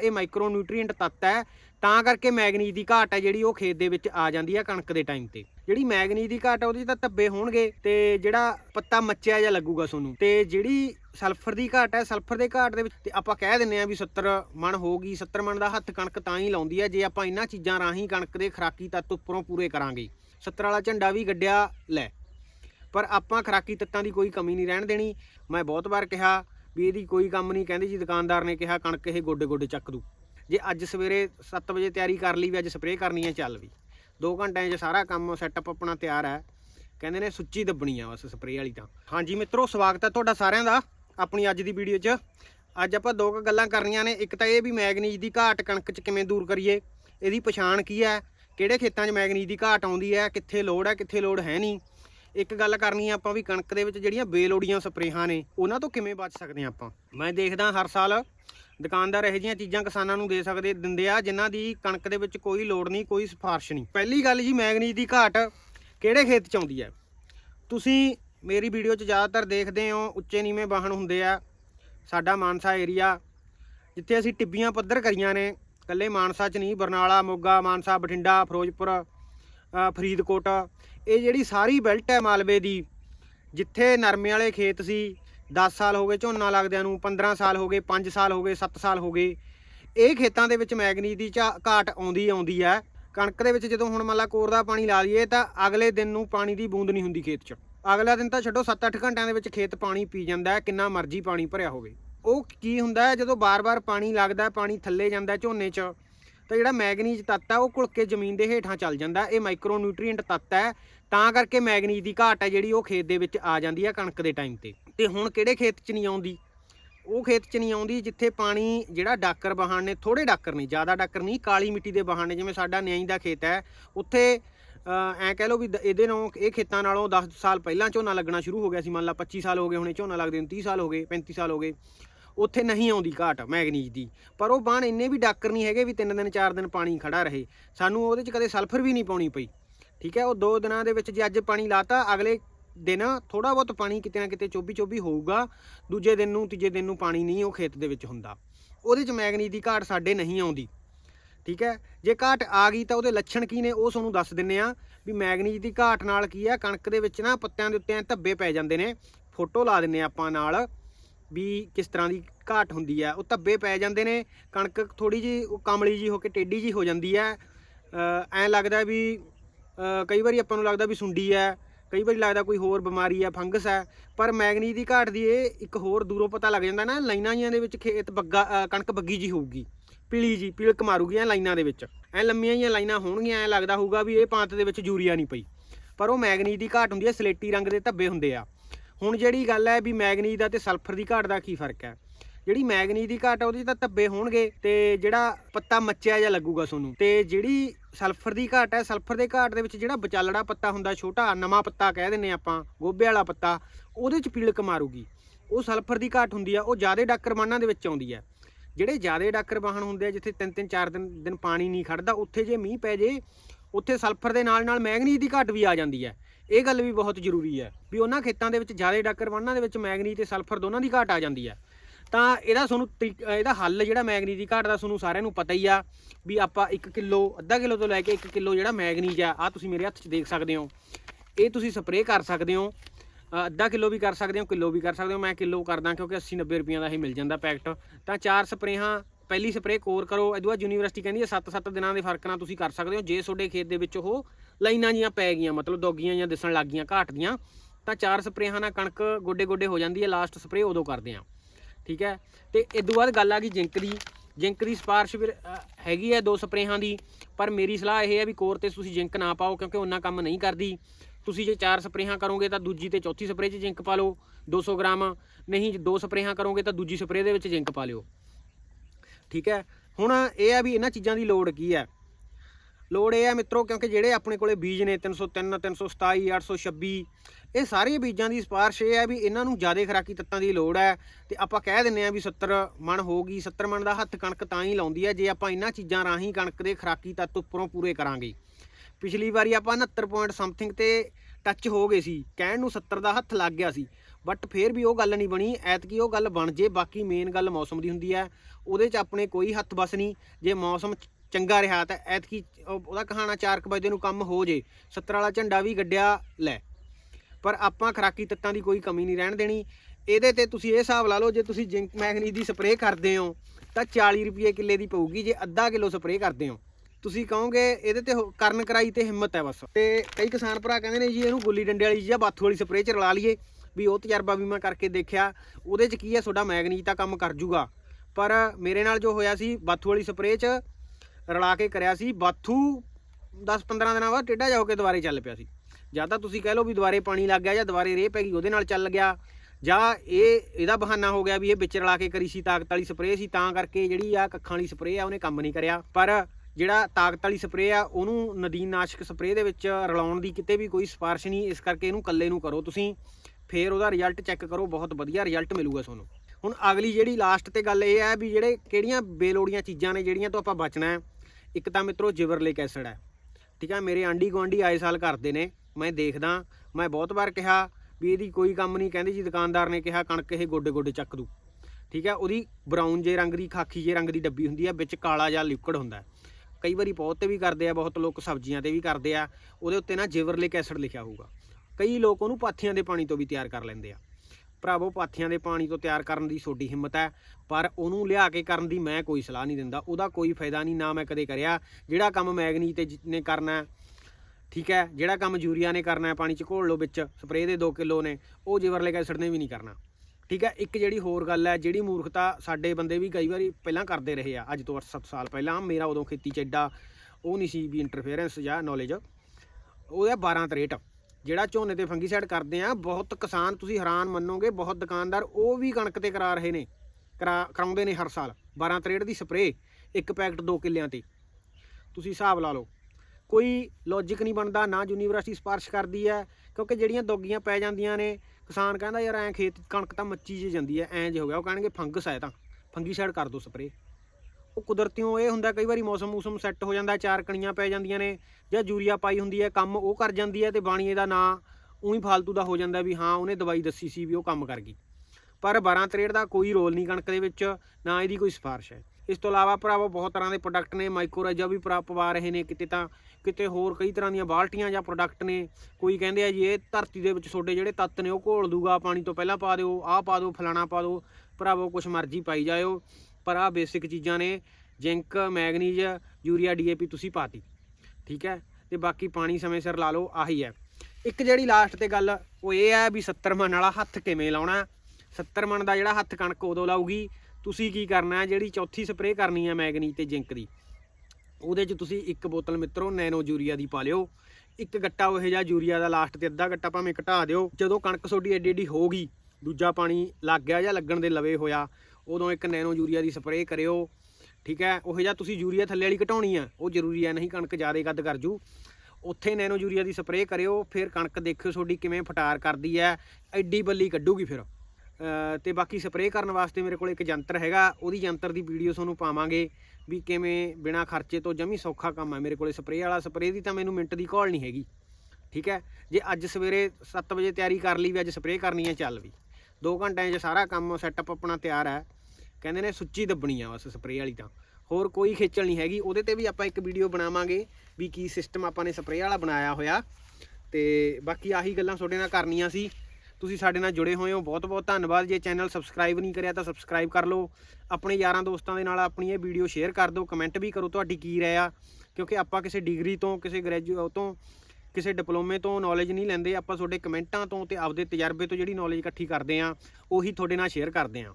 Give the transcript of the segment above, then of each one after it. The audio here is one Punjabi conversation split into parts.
ਇਹ ਮਾਈਕਰੋ ਨਿਊਟ੍ਰੀਐਂਟ ਤੱਤ ਹੈ, ਤਾਂ ਕਰਕੇ ਮੈਗਨੀਜ਼ ਦੀ ਘਾਟ ਹੈ ਜਿਹੜੀ ਉਹ ਖੇਤ ਦੇ ਵਿੱਚ ਆ ਜਾਂਦੀ ਹੈ ਕਣਕ ਦੇ ਟਾਈਮ ਤੇ। ਜਿਹੜੀ ਮੈਗਨੀਜ਼ ਦੀ ਘਾਟ ਹੈ ਉਹਦੇ 'ਚ ਤਾਂ ਧੱਬੇ ਹੋਣਗੇ ਤੇ ਜਿਹੜਾ ਪੱਤਾ ਮੱਚਿਆ ਜਾਂ ਲੱਗੂਗਾ ਤੁਹਾਨੂੰ, ਤੇ ਜਿਹੜੀ ਸਲਫਰ ਦੀ ਘਾਟ ਹੈ ਸਲਫਰ ਦੇ ਘਾਟ ਦੇ ਵਿੱਚ ਤੇ ਆਪਾਂ ਕਹਿ ਦਿੰਨੇ ਆ ਵੀ 70 ਮਣ ਹੋਗੀ 70 ਮਣ ਦਾ ਹੱਥ ਕਣਕ ਤਾਂ ਹੀ ਲਾਉਂਦੀ ਹੈ, ਜੇ ਆਪਾਂ ਇਹਨਾਂ ਚੀਜ਼ਾਂ ਰਾਹੀਂ ਕਣਕ ਦੇ ਖਰਾਕੀ ਤੱਤ ਉੱਪਰੋਂ ਪੂਰੇ ਕਰਾਂਗੇ। 70 ਵਾਲਾ ਝੰਡਾ ਵੀ ਗੱਡਿਆ, ਲੈ। ਪਰ ਆਪਾਂ ਖਰਾਕੀ ਤੱਤਾਂ ਦੀ ਕੋਈ ਕਮੀ ਨਹੀਂ ਰਹਿਣ ਦੇਣੀ। ਮੈਂ ਬਹੁਤ ਵਾਰ ਕਿਹਾ ਵੀ ਇਹਦੀ ਕੋਈ ਕੰਮ ਨਹੀਂ, ਕਹਿੰਦੇ ਜੀ ਦੁਕਾਨਦਾਰ ਨੇ ਕਿਹਾ ਕਣਕ ਇਹ ਗੋਡੇ ਗੋਡੇ ਚੱਕ ਦੂ। ਜੇ ਅੱਜ ਸਵੇਰੇ 7 ਵਜੇ ਤਿਆਰੀ ਕਰ ਲਈ ਵੀ ਅੱਜ ਸਪਰੇਅ ਕਰਨੀ ਹੈ, ਚੱਲ ਵੀ। 2 ਘੰਟਿਆਂ 'ਚ ਸਾਰਾ ਕੰਮ ਸੈਟਅਪ ਆਪਣਾ ਤਿਆਰ ਹੈ। ਕਹਿੰਦੇ ਨੇ ਸੁੱਚੀ ਦੱਬਣੀ ਆ ਬਸ ਸਪਰੇਅ ਵਾਲੀ ਤਾਂ। ਹਾਂਜੀ ਮਿੱਤਰੋ, ਸਵਾਗਤ ਹੈ ਤੁਹਾਡਾ ਸਾਰਿਆਂ ਦਾ ਆਪਣੀ ਅੱਜ ਦੀ ਵੀਡੀਓ 'ਚ। ਅੱਜ ਆਪਾਂ ਦੋ ਕੁ ਗੱਲਾਂ ਕਰਨੀਆਂ ਨੇ। ਇੱਕ ਤਾਂ ਇਹ ਵੀ ਮੈਗਨੀਜ਼ ਦੀ ਘਾਟ ਕਣਕ 'ਚ ਕਿਵੇਂ ਦੂਰ ਕਰੀਏ। ਇਹਦੀ ਪਛਾਣ ਕੀ ਹੈ? ਕਿਹੜੇ ਖੇਤਾਂ 'ਚ ਮੈਗਨੀਜ਼ ਦੀ ਘਾਟ ਆਉਂਦੀ ਹੈ? ਕਿੱਥੇ ਲੋੜ ਹੈ? ਕਿੱਥੇ ਲੋੜ ਹੈ ਨਹੀਂ? ਇੱਕ ਗੱਲ ਕਰਨੀ ਆ ਆਪਾਂ ਵੀ ਕਣਕ ਦੇ ਵਿੱਚ ਜਿਹੜੀਆਂ ਬੇਲੋੜੀਆਂ ਸਪਰੇਹਾਂ ਨੇ, ਉਹਨਾਂ ਤੋਂ ਕਿਵੇਂ ਬਚ ਸਕਦੇ ਆ ਆਪਾਂ? ਮੈਂ ਦੇਖਦਾ ਹਰ ਸਾਲ ਦੁਕਾਨਦਾਰ ਇਹੋ ਜਿਹੀਆਂ ਚੀਜ਼ਾਂ ਕਿਸਾਨਾਂ ਨੂੰ ਦੇ ਸਕਦੇ, ਦਿੰਦੇ ਆ, ਜਿਨ੍ਹਾਂ ਦੀ ਕਣਕ ਦੇ ਵਿੱਚ ਕੋਈ ਲੋੜ ਨਹੀਂ, ਕੋਈ ਸਿਫਾਰਿਸ਼ ਨਹੀਂ। ਪਹਿਲੀ ਗੱਲ ਜੀ, ਮੈਗਨੀਜ਼ ਦੀ ਘਾਟ ਕਿਹੜੇ ਖੇਤ 'ਚ ਆਉਂਦੀ ਹੈ? ਤੁਸੀਂ ਮੇਰੀ ਵੀਡੀਓ 'ਚ ਜ਼ਿਆਦਾਤਰ ਦੇਖਦੇ ਹੋ, ਉੱਚੇ ਨੀਵੇਂ ਵਾਹਣ ਹੁੰਦੇ ਆ, ਸਾਡਾ ਮਾਨਸਾ ਏਰੀਆ, ਜਿੱਥੇ ਅਸੀਂ ਟਿੱਬੀਆਂ ਪੱਧਰ ਕਰੀਆਂ ਨੇ ਕੱਲੇ ਮਾਨਸਾ 'ਚ ਨਹੀਂ, ਬਰਨਾਲਾ, ਮੋਗਾ, ਮਾਨਸਾ, ਬਠਿੰਡਾ, ਫਿਰੋਜ਼ਪੁਰ ਫਰੀਦਕੋਟ। ਇਹ ਜਿਹੜੀ ਸਾਰੀ ਬੈਲਟ ਹੈ ਮਾਲਵੇ ਦੀ, ਜਿੱਥੇ ਨਰਮੇ ਵਾਲੇ ਖੇਤ ਸੀ 10 ਸਾਲ ਹੋ ਗਏ, ਝੋਨਾ ਲੱਗਦਿਆਂ ਨੂੰ 15 ਸਾਲ ਹੋ ਗਏ 5 ਸਾਲ ਹੋ ਗਏ 7 ਸਾਲ ਹੋ ਗਏ। ਇਹ ਖੇਤਾਂ ਦੇ ਵਿੱਚ ਮੈਗਨੀਜ਼ ਦੀ ਝਾ- ਘਾਟ ਆਉਂਦੀ ਆਉਂਦੀ ਹੈ। ਕਣਕ ਦੇ ਵਿੱਚ ਜਦੋਂ ਹੁਣ ਮੰਨ ਲਾ ਕੋਰ ਦਾ ਪਾਣੀ ਲਾ ਲਈਏ, ਤਾਂ ਅਗਲੇ ਦਿਨ ਨੂੰ ਪਾਣੀ ਦੀ ਬੂੰਦ ਨਹੀਂ ਹੁੰਦੀ ਖੇਤ 'ਚ। ਅਗਲਾ ਦਿਨ ਤਾਂ ਛੱਡੋ 7-8 ਘੰਟਿਆਂ ਦੇ ਵਿੱਚ ਖੇਤ ਪਾਣੀ ਪੀ ਜਾਂਦਾ ਹੈ, ਕਿੰਨਾ ਮਰਜ਼ੀ ਪਾਣੀ ਭਰਿਆ ਹੋਵੇ। ਉਹ ਕੀ ਹੁੰਦਾ ਹੈ, ਜਦੋਂ ਬਾਰ-ਬਾਰ ਪਾਣੀ ਲੱਗਦਾ ਪਾਣੀ ਥੱਲੇ ਜਾਂਦਾ ਝੋਨੇ 'ਚ ਤਾਂ ਜਿਹੜਾ ਮੈਗਨੀਜ਼ ਤੱਤ ਹੈ ਉਹ ਘੁਲ ਕੇ ਜ਼ਮੀਨ ਦੇ ਹੇਠਾਂ ਚੱਲ ਜਾਂਦਾ। ਇਹ ਮਾਈਕਰੋ ਨਿਊਟ੍ਰੀਐਂਟ ਤੱਤ ਹੈ ਤਾਂ ਕਰਕੇ ਮੈਗਨੀਜ਼ ਦੀ ਘਾਟ ਹੈ ਜਿਹੜੀ ਉਹ ਖੇਤ ਦੇ ਵਿੱਚ ਆ ਜਾਂਦੀ ਹੈ ਕਣਕ ਦੇ ਟਾਈਮ ਤੇ। ਤੇ ਹੁਣ ਕਿਹੜੇ ਖੇਤ 'ਚ ਨਹੀਂ ਆਉਂਦੀ? ਉਹ ਖੇਤ 'ਚ ਨਹੀਂ ਆਉਂਦੀ ਜਿੱਥੇ ਪਾਣੀ ਜਿਹੜਾ ਡਾਕਰ ਬਹਾਨ ਨੇ ਥੋੜੇ ਡਾਕਰ ਨਹੀਂ ਜ਼ਿਆਦਾ ਡਾਕਰ ਨਹੀਂ ਕਾਲੀ ਮਿੱਟੀ ਦੇ ਬਹਾਨ ਨੇ ਜਿਵੇਂ ਸਾਡਾ ਨਿਆਈ ਦਾ ਖੇਤ ਹੈ। ਉੱਥੇ ਅ, ਐਂ ਕਹਿ ਲਓ ਵੀ ਇਹਦੇ ਨਾਲੋਂ ਇਹ ਖੇਤਾਂ ਨਾਲੋਂ 10 ਸਾਲ ਪਹਿਲਾਂ ਝੋਨਾ ਲੱਗਣਾ ਸ਼ੁਰੂ ਹੋ ਗਿਆ ਸੀ। ਮੰਨ ਲਾ 25 ਸਾਲ ਹੋ ਗਏ ਹੁਣੇ ਝੋਨਾ ਲੱਗਦੇ ਨੂੰ 30 ਸਾਲ ਹੋ ਗਏ 35 ਸਾਲ ਹੋ ਗਏ। ਉੱਥੇ ਨਹੀਂ ਆਉਂਦੀ ਘਾਟ, ਮੈਗਨੀਜ਼ ਦੀ। ਪਰ ਉਹ ਬਾਣ ਇੰਨੇ ਵੀ ਡਾਕਰ ਨਹੀਂ ਹੈਗੇ ਵੀ ਤਿੰਨ ਦਿਨ, ਚਾਰ ਦਿਨ ਪਾਣੀ ਖੜਾ ਰਹੇ। ਸਾਨੂੰ ਉਹਦੇ 'ਚ ਕਦੇ ਸਲਫਰ ਵੀ ਨਹੀਂ ਪਾਉਣੀ ਪਈ। ਠੀਕ ਹੈ, ਉਹ ਦੋ ਦਿਨਾਂ ਦੇ ਵਿੱਚ ਜੇ ਅੱਜ ਪਾਣੀ ਲਾਤਾ, ਅਗਲੇ ਦਿਨ ਥੋੜਾ ਬਹੁਤ ਪਾਣੀ ਕਿਤੇ ਨਾ ਕਿਤੇ ਚੋਬੀ ਚੋਬੀ ਹੋਊਗਾ। ਦੂਜੇ ਦਿਨ ਨੂੰ, ਤੀਜੇ ਦਿਨ ਨੂੰ ਪਾਣੀ ਨਹੀਂ ਉਹ ਖੇਤ ਦੇ ਵਿੱਚ ਹੁੰਦਾ। ਉਹਦੇ 'ਚ ਮੈਗਨੀਜ਼ ਦੀ ਘਾਟ ਸਾਡੇ ਨਹੀਂ ਆਉਂਦੀ। ਠੀਕ ਹੈ, ਜੇ ਘਾਟ ਆ ਗਈ ਤਾਂ ਉਹਦੇ ਲੱਛਣ ਕੀ ਨੇ, ਉਹ ਤੁਹਾਨੂੰ ਦੱਸ ਦਿੰਨੇ ਆ ਵੀ ਮੈਗਨੀਜ਼ ਦੀ ਘਾਟ ਨਾਲ ਕੀ ਆ ਕਣਕ ਦੇ ਵਿੱਚ ਨਾ ਪੱਤਿਆਂ ਦੇ ਉੱਤੇ ਧੱਬੇ ਪੈ ਜਾਂਦੇ ਨੇ। ਫੋਟੋ ਲਾ ਦਿੰਨੇ ਆ ਆਪਾਂ ਨਾਲ। ਵੀ ਕਿਸ ਤਰ੍ਹਾਂ ਦੀ ਘਾਟ ਹੁੰਦੀ ਹੈ ਉਹ ਧੱਬੇ ਪੈ ਜਾਂਦੇ ਨੇ, ਕਣਕ ਥੋੜੀ ਜੀ ਉਹ ਕਮਲੀ ਜੀ ਹੋ ਕੇ ਟੇਢੀ ਜੀ ਹੋ ਜਾਂਦੀ ਹੈ ਐਂ ਲੱਗਦਾ ਵੀ ਕਈ ਵਾਰੀ ਆਪਾਂ ਨੂੰ ਲੱਗਦਾ ਵੀ ਸੁੰਡੀ ਹੈ ਕਈ ਵਾਰੀ ਲੱਗਦਾ ਕੋਈ ਹੋਰ ਬਿਮਾਰੀ ਹੈ ਫੰਗਸ ਹੈ ਪਰ ਮੈਗਨੀ ਦੀ ਘਾਟ ਦੀ ਇਹ ਇੱਕ ਹੋਰ ਦੂਰੋਂ ਪਤਾ ਲੱਗ ਜਾਂਦਾ ਨਾ, ਲਾਈਨਾਂ ਜੀਆਂ ਦੇ ਵਿੱਚ ਖੇਤ ਬੱਗਾ ਕਣਕ ਬੱਗੀ ਜੀ ਹੋਊਗੀ, ਪੀਲੀ ਜੀ ਪੀਲਕ ਮਾਰੂਗੀ ਐ ਲਾਈਨਾਂ ਦੇ ਵਿੱਚ। ਐ ਲੰਮੀਆਂ ਜੀਆਂ ਲਾਈਨਾਂ ਹੋਣਗੀਆਂ, ਐ ਲੱਗਦਾ ਹੋਊਗਾ ਵੀ ਇਹ ਪਾਂਤ ਦੇ ਵਿੱਚ ਯੂਰੀਆ ਨਹੀਂ ਪਈ। ਪਰ ਉਹ ਮੈਗਨੀ ਦੀ ਘਾਟ ਹੁੰਦੀ ਹੈ ਸਲੇਟੀ ਰੰਗ ਦੇ ਧੱਬੇ ਹੁੰਦੇ ਆ। ਹੁਣ ਜਿਹੜੀ ਗੱਲ ਹੈ ਵੀ ਮੈਗਨੀਜ਼ ਦਾ ਤੇ ਸਲਫਰ ਦੀ ਘਾਟ ਦਾ ਕੀ ਫ਼ਰਕ ਹੈ? ਜਿਹੜੀ ਮੈਗਨੀਜ਼ ਦੀ ਘਾਟ ਆ, ਉਹਦੇ 'ਚ ਤਾਂ ਧੱਬੇ ਹੋਣਗੇ ਤੇ ਜਿਹੜਾ ਪੱਤਾ ਮੱਚਿਆ ਜਾਂ ਲੱਗੂਗਾ ਤੁਹਾਨੂੰ। ਤੇ ਜਿਹੜੀ ਸਲਫਰ ਦੀ ਘਾਟ ਹੈ, ਸਲਫਰ ਦੇ ਘਾਟ ਦੇ ਵਿੱਚ ਜਿਹੜਾ ਵਿਚਾਲੜਾ ਪੱਤਾ ਹੁੰਦਾ ਛੋਟਾ, ਨਵਾਂ ਪੱਤਾ ਕਹਿ ਦਿੰਨੇ ਆਪਾਂ, ਗੋਭੇ ਵਾਲਾ ਪੱਤਾ, ਉਹਦੇ 'ਚ ਪੀਲਕ ਮਾਰੂਗੀ। ਉਹ ਸਲਫਰ ਦੀ ਘਾਟ ਹੁੰਦੀ ਆ, ਉਹ ਜ਼ਿਆਦਾ ਡਾਕਰ ਬਾਨਾਂ ਦੇ ਵਿੱਚ ਆਉਂਦੀ ਹੈ। ਜਿਹੜੇ ਜ਼ਿਆਦਾ ਡਾਕਰ ਬਾਹਣ ਹੁੰਦੇ ਆ, ਜਿੱਥੇ ਤਿੰਨ ਤਿੰਨ, ਚਾਰ ਦਿਨ ਦਿਨ ਪਾਣੀ ਨਹੀਂ ਖੜਦਾ, ਉੱਥੇ ਜੇ ਮੀਂਹ ਪੈ ਜੇ, ਉੱਥੇ ਸਲਫਰ ਦੇ ਨਾਲ ਨਾਲ ਮੈਗਨੀ ਦੀ ਘਾਟ ਵੀ ਆ ਜਾਂਦੀ ਹੈ। ਇਹ ਗੱਲ ਵੀ ਬਹੁਤ ਜ਼ਰੂਰੀ ਹੈ ਵੀ ਉਹਨਾਂ ਖੇਤਾਂ ਦੇ ਵਿੱਚ ਜ਼ਿਆਦਾ ਡਾਕਰ ਬਾਨਾਂ ਦੇ ਵਿੱਚ ਮੈਗਨੀ ਤੇ ਸਲਫਰ ਦੋਨਾਂ ਦੀ ਘਾਟ ਆ ਜਾਂਦੀ ਹੈ। ਤਾਂ ਇਹਦਾ ਤੁਹਾਨੂੰ ਤਰੀਕ- ਇਹਦਾ ਹੱਲ ਜਿਹੜਾ ਮੈਗਨੀ ਦੀ ਘਾਟ ਦਾ ਤੁਹਾਨੂੰ ਸਾਰਿਆਂ ਨੂੰ ਪਤਾ ਹੀ ਆ ਵੀ ਆਪਾਂ 1 ਕਿਲੋ, ਅੱਧਾ ਕਿਲੋ ਤੋਂ ਲੈ ਕੇ 1 ਕਿਲੋ ਜਿਹੜਾ ਮੈਗਨੀਜ਼ ਆ ਆ ਤੁਸੀਂ ਮੇਰੇ ਹੱਥ 'ਚ ਦੇਖ ਸਕਦੇ ਹੋ। ਇਹ ਤੁਸੀਂ ਸਪਰੇਅ ਕਰ ਸਕਦੇ ਹੋ ਅੱਧਾ ਕਿਲੋ ਵੀ ਕਰ ਸਕਦੇ ਹੋ, ਕਿਲੋ ਵੀ ਕਰ ਸਕਦੇ ਹੋ। ਮੈਂ ਕਿਲੋ ਕਰਦਾ ਕਿਉਂਕਿ 80 90 ਰੁਪਈਆਂ ਦਾ ਇਹ ਮਿਲ ਜਾਂਦਾ ਪੈਕਟ। ਤਾਂ ਚਾਰ ਸਪਰੇਹਾਂ, ਪਹਿਲੀ ਸਪਰੇਅ ਕੋਰ ਕਰੋ, ਇਹਦੋਂ ਬਾਅਦ ਯੂਨੀਵਰਸਿਟੀ ਕਹਿੰਦੀ ਹੈ 7-7 ਦਿਨਾਂ ਦੇ ਫ਼ਰਕ ਨਾਲ ਤੁਸੀਂ ਕਰ ਸਕਦੇ ਹੋ। ਜੇ ਤੁਹਾਡੇ ਖੇਤ ਦੇ ਵਿੱਚ ਉਹ ਲਾਈਨਾਂ ਜੀਆਂ ਪੈ ਗਈਆਂ, ਮਤਲਬ ਦੋਗੀਆਂ ਜਾਂ ਦਿਸਣ ਲੱਗ ਗਈਆਂ, ਘਾਟ ਦੀਆਂ, ਤਾਂ ਚਾਰ ਸਪਰੇਹਾਂ ਨਾਲ ਕਣਕ ਗੋਡੇ ਗੋਡੇ ਹੋ ਜਾਂਦੀ ਹੈ ਲਾਸਟ ਸਪਰੇਅ ਉਦੋਂ ਕਰਦੇ ਆ ਠੀਕ ਹੈ? ਤੇ ਤੋਂ ਬਾਅਦ ਗੱਲ ਆ ਗਈ ਜਿੰਕ ਦੀ। ਜਿੰਕ ਦੀ ਸਪਾਰਸ਼ ਫਿਰ ਹੈਗੀ ਹੈ ਦੋ ਸਪਰੇਹਾਂ ਦੀ, ਪਰ ਮੇਰੀ ਸਲਾਹ ਇਹ ਹੈ ਵੀ ਕੋਰ ਤੇ ਤੁਸੀਂ ਜਿੰਕ ਨਾ ਪਾਓ, ਕਿਉਂਕਿ ਉਹਨਾਂ ਕੰਮ ਨਹੀਂ ਕਰਦੀ। ਤੁਸੀਂ ਜੇ ਚਾਰ ਸਪਰੇਹਾਂ ਕਰੋਗੇ ਤਾਂ ਦੂਜੀ ਤੇ ਚੌਥੀ ਸਪਰੇਅ 'ਚ ਜਿੰਕ ਪਾ ਲਓ 200 ਗ੍ਰਾਮ। ਨਹੀਂ ਜੇ ਦੋ ਸਪਰੇਹਾਂ ਕਰੋਗੇ ਤਾਂ ਦੂਜੀ ਸਪਰੇਅ ਦੇ ਵਿੱਚ ਜਿੰਕ ਪਾ ਲਿਓ। ਠੀਕ ਹੈ? ਹੁਣ ਇਹ ਆ ਵੀ ਇਹਨਾਂ ਚੀਜ਼ਾਂ ਦੀ ਲੋੜ ਕੀ ਹੈ? ਲੋੜ ਇਹ ਹੈ ਮਿੱਤਰੋ, ਕਿਉਂਕਿ ਜਿਹੜੇ ਆਪਣੇ ਕੋਲੇ ਬੀਜ ਨੇ 303 327 826 ਇਹ ਸਾਰੇ ਬੀਜਾਂ ਦੀ ਸਪਾਰਸ਼ ਇਹ ਹੈ ਵੀ ਇਹਨਾਂ ਨੂੰ ਜ਼ਿਆਦਾ ਖਰਾਕੀ ਤੱਤਾਂ ਦੀ ਲੋੜ ਹੈ ਤੇ ਆਪਾਂ ਕਹਿ ਦਿੰਨੇ ਆ ਵੀ 70 ਮਣ ਹੋਗੀ 70 ਮਣ ਦਾ ਹੱਥ ਕਣਕ ਤਾਂ ਹੀ ਲਾਉਂਦੀ ਹੈ ਜੇ ਆਪਾਂ ਇਹਨਾਂ ਚੀਜ਼ਾਂ ਰਾਹੀਂ ਕਣਕ ਦੇ ਖਰਾਕੀ ਤੱਤ ਉੱਪਰੋਂ ਪੂਰੇ ਕਰਾਂਗੇ। ਪਿਛਲੀ ਵਾਰੀ ਆਪਾਂ 69 ਪੁਆਇੰਟ ਸਮਥਿੰਗ ਤੇ ਟੱਚ ਹੋ ਗਏ ਸੀ, ਕਹਿਣ ਨੂੰ 70 ਦਾ ਹੱਥ ਲੱਗ ਗਿਆ ਸੀ ਬਟ ਫੇਰ ਵੀ ਉਹ ਗੱਲ ਨਹੀਂ ਬਣੀ, ਐਤਕੀ ਉਹ ਗੱਲ ਬਣ ਜੇ, ਬਾਕੀ ਮੇਨ ਗੱਲ ਮੌਸਮ ਦੀ ਹੁੰਦੀ ਹੈ, ਉਹਦੇ 'ਚ ਆਪਣੇ ਕੋਈ ਹੱਥ ਬਸ ਨਹੀਂ, ਜੇ ਮੌਸਮ ਚੰਗਾ ਰਿਹਾ ਤਾਂ ਐਤਕੀ ਉਹ- ਉਹਦਾ ਕਹਾਣਾ 4 ਵਜੇ ਨੂੰ ਕੰਮ ਹੋ ਜੇ 70 ਵਾਲਾ ਝੰਡਾ ਵੀ ਗੱਡਿਆ, ਲੈ। ਪਰ ਆਪਾਂ ਖਰਾਕੀ ਤੱਤਾਂ ਦੀ ਕੋਈ ਕਮੀ ਨਹੀਂ ਰਹਿਣ ਦੇਣੀ। ਇਹਦੇ ਤੇ ਤੁਸੀਂ ਇਹ ਹਿਸਾਬ ਲਾ ਲਓ, ਜੇ ਤੁਸੀਂ ਜ਼ਿੰਕ ਮੈਗਨੀਜ਼ ਦੀ ਸਪਰੇਅ ਕਰਦੇ ਹੋ, ਤਾਂ 40 ਰੁਪਏ ਕਿੱਲੇ ਦੀ ਪਊਗੀ, ਜੇ ਅੱਧਾ ਕਿਲੋ ਸਪਰੇਅ ਕਰਦੇ ਹੋ। ਤੁਸੀਂ ਕਹੋਗੇ ਇਹਦੇ ਤੇ ਹੋ- ਕਰਨ ਕਰਾਈ ਤੇ ਹਿੰਮਤ ਹੈ ਬਸ। ਤੇ ਕਈ ਕਿਸਾਨ ਭਰਾ ਕਹਿੰਦੇ ਨੇ ਜੀ, ਇਹਨੂੰ ਗੁੱਲੀ ਡੰਡੇ ਵਾਲੀ ਜਾਂ ਬਾਥੂ ਵਾਲੀ ਸਪਰੇਅ ਚ ਰਲਾ ਲਈਏ। ਵੀ ਉਹ ਤਜਰਬਾ ਵੀ ਮੈਂ ਕਰਕੇ ਦੇਖਿਆ, ਉਹਦੇ ਚ ਕੀ ਹੈ, ਤੁਹਾਡਾ ਮੈਗਨੀਜ਼ ਤਾਂ ਕੰਮ ਕਰ ਜੂਗਾ। ਪਰ ਮੇਰੇ ਨਾਲ ਜੋ ਹੋਇਆ ਸੀ, ਬਾਥੂ ਵਾਲੀ ਸਪਰੇਅ ਚ ਰਲਾ ਕੇ ਕਰਿਆ ਸੀ। ਬਾਥੂ 10-15 ਦਿਨਾਂ ਬਾਅਦ ਟੇਢਾ ਜਾ ਹੋ ਕੇ ਦੁਬਾਰੇ ਚੱਲ ਪਿਆ ਸੀ। ਜਾਂ ਤਾਂ ਤੁਸੀਂ ਕਹਿ ਲਓ ਵੀ ਦੁਬਾਰੇ ਪਾਣੀ ਲੱਗ ਗਿਆ ਜਾਂ ਦੁਬਾਰੇ ਰੇਹ ਪੈ ਗਈ, ਉਹਦੇ ਨਾਲ ਚੱਲ ਗਿਆ। ਜਾਂ ਇਹ, ਇਹਦਾ ਬਹਾਨਾ ਹੋ ਗਿਆ ਵੀ ਇਹ ਵਿੱਚ ਰਲਾ ਕੇ ਕਰੀ ਸੀ, ਤਾਕਤ ਵਾਲੀ ਸਪਰੇਅ ਸੀ। ਤਾਂ ਕਰਕੇ ਜਿਹੜੀ ਆ ਕੱਖਾਂ ਵਾਲੀ ਸਪਰੇਅ ਆ, ਉਹਨੇ ਕੰਮ ਨਹੀਂ ਕਰਿਆ। ਪਰ ਜਿਹੜਾ ਤਾਕਤ ਵਾਲੀ ਸਪਰੇਅ ਆ, ਉਹਨੂੰ ਨਦੀਨਨਾਸ਼ਕ ਸਪਰੇਅ ਦੇ ਵਿੱਚ ਰਲਾਉਣ ਦੀ ਕਿਤੇ ਵੀ ਕੋਈ ਸਿਫਾਰਿਸ਼ ਨਹੀਂ। ਇਸ ਕਰਕੇ ਇਹਨੂੰ ਇਕੱਲੇ ਨੂੰ ਕਰੋ ਤੁਸੀਂ। ਫੇਰ ਉਹਦਾ ਰਿਜ਼ਲਟ ਚੈੱਕ ਕਰੋ। ਬਹੁਤ ਵਧੀਆ ਰਿਜ਼ਲਟ ਮਿਲੂਗਾ ਤੁਹਾਨੂੰ। ਹੁਣ ਅਗਲੀ ਜਿਹੜੀ ਲਾਸਟ ਤੇ ਗੱਲ ਇਹ ਹੈ ਵੀ ਜਿਹੜੇ ਕਿਹੜੀਆਂ ਬੇਲੋੜੀਆਂ ਚੀਜ਼ਾਂ ਨੇ, ਜਿਹੜੀਆਂ ਤੋਂ ਆਪਾਂ ਬਚਣਾ ਹੈ। ਇੱਕ ਤਾਂ ਮਿੱਤਰੋ ਜਿਵਰਲਿਕ ਐਸਿਡ ਹੈ। ਠੀਕ ਹੈ ਮੇਰੇ ਆਂਢੀ ਗੁਆਂਢੀ ਆਏ ਸਾਲ ਕਰਦੇ ਨੇ, ਮੈਂ ਦੇਖਦਾ, ਮੈਂ ਬਹੁਤ ਵਾਰ ਕਿਹਾ ਵੀ ਇਹਦੀ ਕੋਈ ਕੰਮ ਨਹੀਂ, ਕਹਿੰਦੇ ਜੀ ਦੁਕਾਨਦਾਰ ਨੇ ਕਿਹਾ ਕਣਕ ਇਹ ਗੋਡੇ ਗੋਡੇ ਚੱਕ ਦੂ। ਠੀਕ ਹੈ ਉਹਦੀ ਬਰਾਊਨ ਜੇ ਰੰਗ ਦੀ, ਖਾਕੀ ਜੇ ਰੰਗ ਦੀ ਡੱਬੀ ਹੁੰਦੀ ਹੈ ਵਿੱਚ ਕਾਲਾ ਜਾਂ ਲਿਕਵਿਡ ਹੁੰਦਾ ਕਈ ਵਾਰੀ ਪੌਦ ਤੇ ਵੀ ਕਰਦੇ ਆ, ਬਹੁਤ ਲੋਕ ਸਬਜ਼ੀਆਂ ਤੇ ਵੀ ਕਰਦੇ ਆ, ਉਹਦੇ ਉੱਤੇ ਨਾ ਜਿਵਰਲਿਕ ਐਸਿਡ ਲਿਖਿਆ ਹੋਊਗਾ। ਕਈ ਲੋਕ ਉਹਨੂੰ ਪਾਥੀਆਂ ਦੇ ਪਾਣੀ ਤੋਂ ਵੀ ਤਿਆਰ ਕਰ ਲੈਂਦੇ ਆ। ਭਰਾਵੋ, ਪਾਥੀਆਂ ਦੇ ਪਾਣੀ ਤੋਂ ਤਿਆਰ ਕਰਨ ਦੀ ਛੋਟੀ ਹਿੰਮਤ ਹੈ, ਪਰ ਉਹਨੂੰ ਲਿਆ ਕੇ ਕਰਨ ਦੀ ਮੈਂ ਕੋਈ ਸਲਾਹ ਨਹੀਂ ਦਿੰਦਾ। ਉਹਦਾ ਕੋਈ ਫਾਇਦਾ ਨਹੀਂ, ਨਾ ਮੈਂ ਕਦੇ ਕਰਿਆ। ਜਿਹੜਾ ਕੰਮ ਮੈਗਨੀ ਤੇ ਨੇ ਕਰਨਾ ਠੀਕ ਹੈ, ਜਿਹੜਾ ਕੰਮ ਯੂਰੀਆ ਨੇ ਕਰਨਾ ਹੈ, ਪਾਣੀ ਚ ਘੋਲ ਲਓ ਵਿੱਚ, ਸਪਰੇਅ ਦੇ 2 ਕਿਲੋ ਨੇ, ਉਹ ਜਿਵਰਲਿਕ ਐਸਿਡ ਨੇ ਵੀ ਨਹੀਂ ਕਰਨਾ। ਠੀਕ ਹੈ, ਇੱਕ ਜਿਹੜੀ ਹੋਰ ਗੱਲ ਹੈ, ਜਿਹੜੀ ਮੂਰਖਤਾ ਸਾਡੇ ਬੰਦੇ ਵੀ ਕਈ ਵਾਰੀ ਪਹਿਲਾਂ ਕਰਦੇ ਰਹੇ ਆ, ਅੱਜ ਤੋਂ 8-7 ਸਾਲ ਪਹਿਲਾਂ, ਮੇਰਾ ਉਦੋਂ ਖੇਤੀ ਚ ਐਡਾ ਉਹ ਨਹੀਂ ਸੀ ਵੀ ਇੰਟਰਫੇਰੈਂਸ ਜਾਂ ਨੌਲੇਜ ਉਹਦਾ 12 ਤਰੇਟ। ਜਿਹੜਾ ਝੋਨੇ ਤੇ ਫੰਗੀਸਾਈਡ ਕਰਦੇ ਆ, ਬਹੁਤ ਕਿਸਾਨ ਤੁਸੀਂ ਹੈਰਾਨ ਮੰਨੋਗੇ, ਬਹੁਤ ਦੁਕਾਨਦਾਰ ਉਹ ਵੀ ਕਣਕ ਤੇ ਕਰਾ ਰਹੇ ਨੇ, ਕਰਾ, ਕਰਾਉਂਦੇ ਨੇ ਹਰ ਸਾਲ 12 ਤਰੇਟ ਦੀ ਸਪਰੇਅ, ਇੱਕ ਪੈਕਟ 2 ਕਿੱਲਿਆਂ ਤੇ। ਤੁਸੀਂ ਹਿਸਾਬ ਲਾ ਲਓ, ਕੋਈ ਲੌਜੀਕ ਨਹੀਂ ਬਣਦਾ, ਨਾ ਯੂਨੀਵਰਸਿਟੀ ਸਪਾਰਸ਼ ਕਰਦੀ ਹੈ, ਕਿਉਂਕਿ ਜਿਹੜੀਆਂ ਦੋਗੀਆਂ ਪੈ ਜਾਂਦੀਆਂ ਨੇ, ਕਿਸਾਨ ਕਹਿੰਦਾ ਯਾਰ ਐਂ ਖੇਤ ਕਣਕ ਤਾਂ ਮੱਚੀ ਜੇ ਜਾਂਦੀ ਹੈ, ਐਂ ਜੇ ਹੋ ਗਿਆ, ਉਹ ਕਹਿਣਗੇ ਫੰਗਸ ਹੈ ਤਾਂ ਫੰਗੀਸਾਈਡ ਕਰ ਦਿਓ ਸਪਰੇਅ। ਉਹ ਕੁਦਰਤੀਓ ਇਹ ਹੁੰਦਾ ਕਈ ਵਾਰੀ ਮੌਸਮ ਮੂਸਮ ਸੈੱਟ ਹੋ ਜਾਂਦਾ, ਚਾਰ ਕਣੀਆਂ ਪੈ ਜਾਂਦੀਆਂ ਨੇ ਜਾਂ ਯੂਰੀਆ ਪਾਈ ਹੁੰਦੀ ਹੈ, ਕੰਮ ਉਹ ਕਰ ਜਾਂਦੀ ਹੈ ਤੇ ਬਾਣੀ ਦਾ ਨਾਂ ਉਹੀ ਫਾਲਤੂ ਦਾ ਹੋ ਜਾਂਦਾ ਵੀ ਹਾਂ ਉਹਨੇ ਦਵਾਈ ਦੱਸੀ ਸੀ ਵੀ ਉਹ ਕੰਮ ਕਰ ਗਈ। ਪਰ 12 ਤਰੇੜ ਦਾ ਕੋਈ ਰੋਲ ਨਹੀਂ ਕਣਕ ਦੇ ਵਿੱਚ, ਨਾ ਇਹਦੀ ਕੋਈ ਸਿਫਾਰਿਸ਼ ਹੈ। ਇਸ ਤੋਂ ਇਲਾਵਾ ਭਰਾਵੋ ਬਹੁਤ ਤਰ੍ਹਾਂ ਦੇ ਪ੍ਰੋਡਕਟ ਨੇ ਮਾਈਕੋਰਾਜਾ ਵੀ ਭਰਾ ਪਵਾ ਰਹੇ ਨੇ ਕਿਤੇ ਤਾਂ, ਕਿਤੇ ਹੋਰ ਕਈ ਤਰ੍ਹਾਂ ਦੀਆਂ ਬਾਲਟੀਆਂ ਜਾਂ ਪ੍ਰੋਡਕਟ ਨੇ, ਕੋਈ ਕਹਿੰਦੇ ਆ ਜੀ ਇਹ ਧਰਤੀ ਦੇ ਵਿੱਚ ਤੁਹਾਡੇ ਜਿਹੜੇ ਤੱਤ ਨੇ ਉਹ ਘੋਲ ਦੂਗਾ, ਪਾਣੀ ਤੋਂ ਪਹਿਲਾਂ ਪਾ ਦਿਓ, ਆਹ ਪਾ ਦਿਓ, ਫਲਾਣਾ ਪਾ ਦਿਓ, ਭਰਾਵੋ ਕੁਛ ਮਰਜ਼ੀ ਪਾਈ ਜਾਇਓ। ਪਰ ਆਹ ਬੇਸਿਕ ਚੀਜ਼ਾਂ ਨੇ ਜ਼ਿੰਕ ਮੈਗਨੀਜ਼ ਯੂਰੀਆ ਡੀਏਪੀ ਤੁਸੀਂ ਪਾਤੀ ਠੀਕ ਹੈ? ਤੇ ਬਾਕੀ ਪਾਣੀ ਸਮੇਂ ਸਿਰ ਲਾ ਲਓ, ਆਹੀ ਹੈ। ਇੱਕ ਜਿਹੜੀ ਲਾਸਟ ਤੇ ਗੱਲ, ਉਹ ਇਹ ਹੈ ਵੀ 70 ਮਣ ਵਾਲਾ ਹੱਥ ਕਿਵੇਂ ਲਾਉਣਾ 70 ਮਣ ਦਾ ਜਿਹੜਾ ਹੱਥ ਕਣਕ ਉਦੋਂ ਲਾਊਗੀ, ਤੁਸੀਂ ਕੀ ਕਰਨਾ ਜਿਹੜੀ ਚੌਥੀ ਸਪਰੇਅ ਕਰਨੀ ਹੈ ਮੈਗਨੀ ਤੇ ਜ਼ਿੰਕ ਦੀ, ਉਹਦੇ 'ਚ ਤੁਸੀਂ ਇੱਕ ਬੋਤਲ ਮਿੱਤਰੋ ਨੈਨੋ ਯੂਰੀਆ ਦੀ ਪਾ ਲਿਓ। ਇੱਕ ਗੱਟਾ ਉਹ ਜਿਹਾ ਯੂਰੀਆ ਦਾ ਲਾਸਟ ਤੇ ਅੱਧਾ ਗੱਟਾ ਭਾਵੇਂ ਘਟਾ ਦਿਓ। ਜਦੋਂ ਕਣਕ ਤੁਹਾਡੀ ਐਡੀ ਐਡੀ ਹੋਗੀ ਦੂਜਾ ਪਾਣੀ ਲੱਗ ਗਿਆ ਜਾਂ ਲੱਗਣ ਦੇ ਲਵੇ ਹੋਇਆ ਉਦੋਂ ਇੱਕ ਨੈਨੋ ਯੂਰੀਆ ਦੀ ਸਪਰੇਅ ਕਰਿਓ ਠੀਕ ਹੈ? ਉਹ ਜਿਹਾ ਤੁਸੀਂ ਯੂਰੀਆ ਥੱਲੇ ਵਾਲੀ ਘਟਾਉਣੀ ਆ ਉਹ ਜ਼ਰੂਰੀ ਹੈ ਨਹੀਂ ਕਣਕ ਜ਼ਿਆਦਾ ਕੱਦ ਕਰ ਜੂ। ਉੱਥੇ ਨੈਨੋ ਯੂਰੀਆ ਦੀ ਸਪਰੇਅ ਕਰਿਓ ਫਿਰ ਕਣਕ ਦੇਖਿਓ ਤੁਹਾਡੀ ਕਿਵੇਂ ਫਟਾਰ ਕਰਦੀ ਹੈ ਐਡੀ ਬੱਲੀ ਕੱਢੂਗੀ ਫਿਰ। ਅ, ਤੇ ਬਾਕੀ ਸਪਰੇਅ ਕਰਨ ਵਾਸਤੇ ਮੇਰੇ ਕੋਲ ਇੱਕ ਯੰਤਰ ਹੈਗਾ ਉਹਦੀ ਯੰਤਰ ਦੀ ਵੀਡੀਓ ਤੁਹਾਨੂੰ ਪਾਵਾਂਗੇ ਵੀ ਕਿਵੇਂ ਬਿਨਾ ਖਰਚੇ ਤੋਂ ਜਮੀ ਸੌਖਾ ਕੰਮ ਹੈ ਮੇਰੇ ਕੋਲੇ ਸਪਰੇਅ ਵਾਲਾ ਸਪਰੇਅ ਦੀ ਤਾਂ ਮੈਨੂੰ ਮਿੰਟ ਦੀ ਘੋਲ ਨਹੀਂ ਹੈਗੀ ਠੀਕ ਹੈ? ਜੇ ਅੱਜ ਸਵੇਰੇ 7 ਵਜੇ ਤਿਆਰੀ ਕਰ ਲਈ ਵੀ ਅੱਜ ਸਪਰੇਅ ਕਰਨੀ ਹੈ ਚੱਲ ਵੀ। 2 ਘੰਟਿਆਂ 'ਚ ਸਾਰਾ ਕੰਮ ਸੈਟਅਪ ਆਪਣਾ ਤਿਆਰ ਹੈ। ਕਹਿੰਦੇ ਨੇ ਸੁੱਚੀ ਦੱਬਣੀ ਆ ਬਸ ਸਪਰੇਅ ਵਾਲੀ ਤਾਂ। ਹੋਰ ਕੋਈ ਖੇਚਲ ਨਹੀਂ ਹੈਗੀ। ਉਹਦੇ ਤੇ ਵੀ ਆਪਾਂ ਇੱਕ ਵੀਡੀਓ ਬਣਾਵਾਂਗੇ ਵੀ ਕੀ ਸਿਸਟਮ ਆਪਾਂ ਨੇ ਸਪਰੇਅ ਵਾਲਾ ਬਣਾਇਆ ਹੋਇਆ। ਤੇ ਬਾਕੀ ਆਹੀ ਗੱਲਾਂ ਤੁਹਾਡੇ ਨਾਲ ਕਰਨੀਆਂ ਸੀ। ਤੁਸੀਂ ਸਾਡੇ ਨਾਲ ਜੁੜੇ ਹੋਏ ਹੋ। ਬਹੁਤ ਬਹੁਤ ਧੰਨਵਾਦ। ਜੇ ਚੈਨਲ ਸਬਸਕ੍ਰਾਈਬ ਨਹੀਂ ਕਰਿਆ ਤਾਂ ਸਬਸਕ੍ਰਾਈਬ ਕਰ ਲਓ। ਆਪਣੇ ਯਾਰਾਂ ਦੋਸਤਾਂ ਦੇ ਨਾਲ ਆਪਣੀ ਇਹ ਵੀਡੀਓ ਸ਼ੇਅਰ ਕਰ ਦਿਓ। ਕਮੈਂਟ ਵੀ ਕਰੋ ਤੁਹਾਡੀ ਕੀ ਰਾਏ ਆ। ਕਿਉਂਕਿ ਆਪਾਂ ਕਿਸੇ ਡਿਗਰੀ ਤੋਂ, ਕਿਸੇ ਗ੍ਰੈਜੂਏਟ ਤੋਂ, ਕਿਸੇ ਡਿਪਲੋਮੇ ਤੋਂ ਨੌਲੇਜ ਨਹੀਂ ਲੈਂਦੇ। ਆਪਾਂ ਤੁਹਾਡੇ ਕਮੈਂਟਾਂ ਤੋਂ ਤੇ ਆਪਦੇ ਤਜਰਬੇ ਤੋਂ ਜਿਹੜੀ ਨੌਲੇਜ ਇਕੱਠੀ ਕਰਦੇ ਆ, ਉਹੀ ਤੁਹਾਡੇ ਨਾਲ ਸ਼ੇਅਰ ਕਰਦੇ ਆ।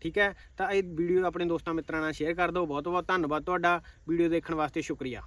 ਠੀਕ ਹੈ? ਤਾਂ ਇਹ ਵੀਡੀਓ ਆਪਣੇ ਦੋਸਤਾਂ ਮਿੱਤਰਾਂ ਨਾਲ ਸ਼ੇਅਰ ਕਰ ਦਿਓ। ਬਹੁਤ ਬਹੁਤ ਧੰਨਵਾਦ ਤੁਹਾਡਾ। ਵੀਡੀਓ ਦੇਖਣ ਵਾਸਤੇ ਸ਼ੁਕਰੀਆ।